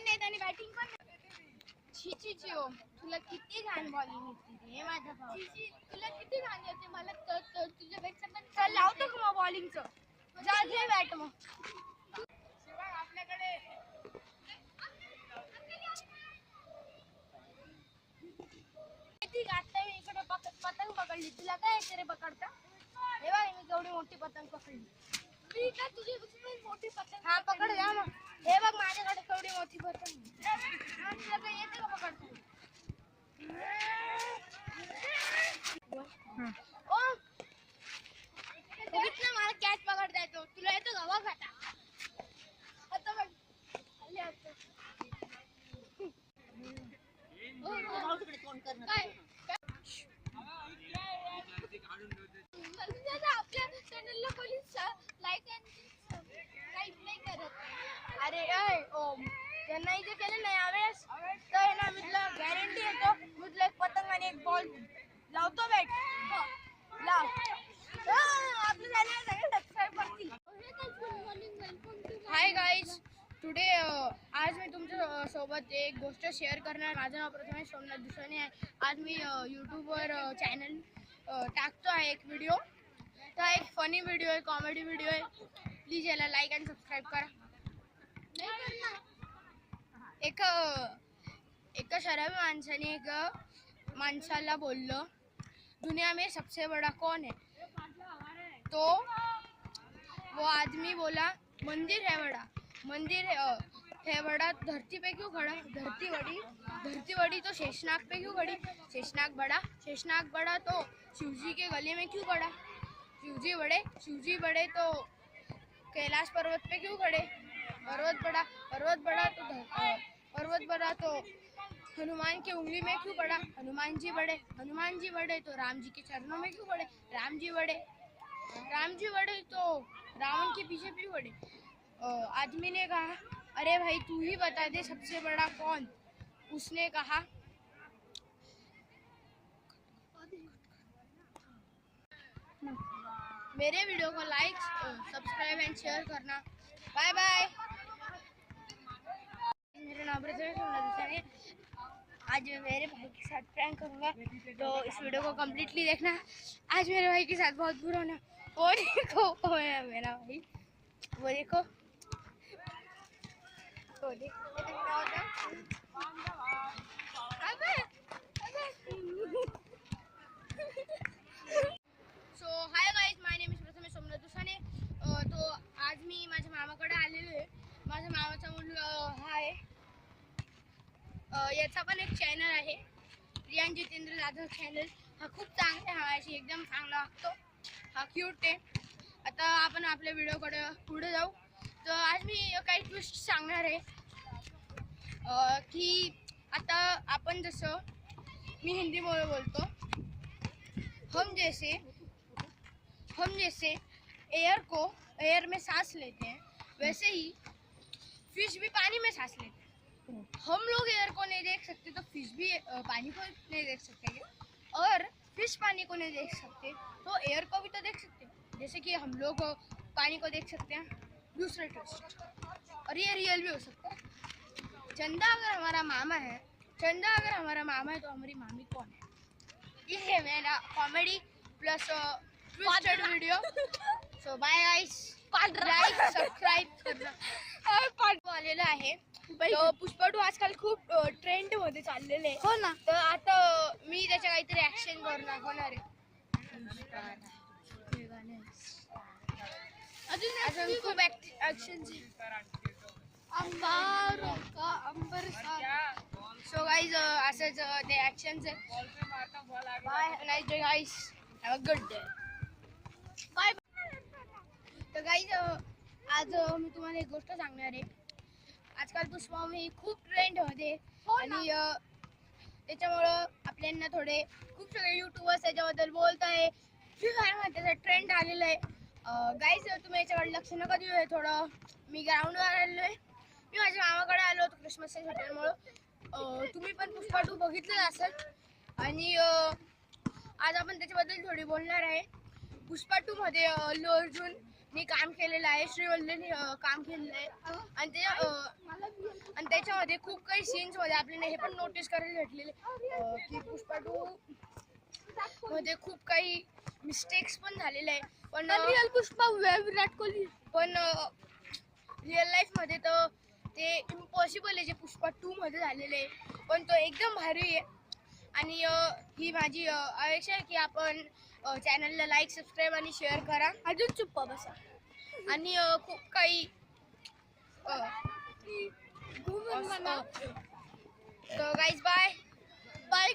पण नाही आणि बॅटिंग पण छी छी छी ओ तुला किती घाण बॉलिंग येते रे माझा भाऊ तुला किती घाण येते मला तर तर तुझ्यापेक्षा पण चल लावतो का मग बॉलिंगचं जा घे बॅट मग आपल्याकडे आता मी इकडे पतंग पकडली तुला काय येते रे पकडता हे बघ मी केवढी मोठी पतंग पकडली मी का तुझी मोठी पतंग हा पकड जा मग हे बघ माझ्याकडे केवढी मोठी पतंग हा, तुला काय येते का पकडता ओ नाही करत अरे ओम त्यांना इथे केलं नाही यावेळेस तर आहे ना मी तुला गॅरंटी येतो मी तुला एक पतंग आणि एक बॉल लावतो बॅट लाव हा, आपलं चॅनल सगळे सबस्क्राईब करतील हाय गाईज टुडे आज मी तुमच्या अ, सोबत एक गोष्ट शेअर करणार. माझं नाव प्रथमेश सोमनाथ दुसरे आहे. आज मी यूट्यूबवर चॅनल टाकतो आहे एक व्हिडिओ तर एक फनी व्हिडिओ आहे कॉमेडी व्हिडिओ आहे. प्लीज़ याला लाईक आणि सबस्क्राईब करा. एक एका शराबी माणसाने एक माणसाला बोललं दुनिया में सबसे बड़ा कौन है? तो वो आदमी बोला मंदिर है बड़ा मंदिर है, अ, है बड़ा धरती पे क्यों खड़ा? धरती बड़ी धरती बड़ी तो शेषनाग पे क्यों खड़ी? शेषनाग बड़ा. शेषनाग बड़ा तो शिवजी के गले में क्यों पड़ा? शिवजी बड़े. शिवजी बड़े तो कैलाश पर्वत पे क्यों खड़े? पर्वत बड़ा. पर्वत बड़ा तो पर्वत बड़ा तो हनुमान के उंगली में क्यों पड़ा? हनुमान जी बड़े. हनुमान जी बड़े तो राम जी के चरणों में क्यों पड़े? राम जी बड़े. राम जी बड़े तो रावण के पीछे भी पड़े आदमी ने कहा, अरे भाई, तू ही बता दे सबसे बड़ा कौन? उसने कहा, मेरे वीडियो को लाइक, सब्सक्राइब एंड शेयर करना। Bye bye. मेरा नाम है आज मैं मेरे भाई के साथ प्रैंक करूँगा तो इस वीडियो को कम्प्लीटली देखना। आज मेरे भाई के साथ बहुत बुरा होना। वो देखो मेरा भाई वो देखो वो। अबे so hi guys my name is Prathamesh Somnath Dusane तो आज मी माझ्या मामाकडे आलेलो आहे. माझ्या मामाचा मुलगा हा आहे अ, याचा पण एक चॅनल आहे. जितेंद्र जाधव चॅनल हा खूप चांगला आहे हा एकदम चांगला वागतो हा क्यूट आहे आता आपण आपल्या व्हिडिओकडे पुढे जाऊ. तर आज मी काही ट्विस्ट सांगणार आहे. की आता आपण जसं मी हिंदीमुळे बोलतो. हम जैसे हम जैसे एयर को एयर में सांस लेते हैं, वैसे ही फ़िश भी पानी में सांस लेते हैं. हम लोग एयर को नहीं देख सकते तो फ़िश भी पानी को नहीं देख सकते. और फ़िश पानी को नहीं देख सकते। तो एयर को भी तो देख सकते हैं। जैसे कि हम लोग पानी को देख सकते हैं दूसरे ट्विस्ट और ये रियल भी हो सकता है। चंदा अगर हमारा मामा है चंदा अगर हमारा मामा है तो हमारी मामी कौन है? ये है मेरा comedy plus twisted video so bye guys like subscribe करणं आलेलं आहे तर पुष्पा टू आजकाल खूप ट्रेंडमध्ये चाललेले. आहे हो ना. तर आता मी त्याच्या काहीतरी ऍक्शन करून दाखवणार आहे. अजून अजून खूप ऍक्शन अंगारों का अंबर सो गाईज असंच ते ऍक्शनच bye nice day guys have a good day bye तर गाईज आज मी तुम्हाला एक गोष्ट सांगणार आहे. आजकाल पुष्पा मी खूप ट्रेंडमध्ये आणि त्याच्यामुळं आपल्यांना थोडे खूप सगळे युट्यूबर्स त्याच्याबद्दल बोलत आहे. फ्री फायर त्याचा ट्रेंड आलेला आहे. गाईज तुम्ही याच्याकडे लक्ष नका देऊ हे थोडं. मी ग्राउंडवर आलेलो आहे. मी माझ्या मामाकडे आलो होतो क्रिसमसच्या अं, तुम्ही पण पुष्पा टू बघितलं असेल. आणि आज आपण त्याच्याबद्दल थोडी बोलणार आहे. पुष्पा टू मध्ये अं, अल्लू अर्जुन नी काम केलेलं आहे श्रीवल्लीने काम केलेलं आहे. आणि ते आणि त्याच्यामध्ये खूप काही सीन्समध्ये आपल्याला हे पण नोटीस करायला भेटलेले. की पुष्पा टू मध्ये खूप काही मिस्टेक्स पण झालेले आहे. पण रिअल पुष्पा विराट कोहली. पण रिअल लाईफमध्ये तर ते इम्पॉसिबल आहे जे पुष्पा टू मध्ये झालेले आहे. पण तो एकदम भारी आहे. आणि ही माझी अपेक्षा आहे की आपण चॅनलला लाईक सबस्क्राईब आणि शेअर करा. अजून चुप्पा बसा. आणि खूप काही तर गाईज बाय बाय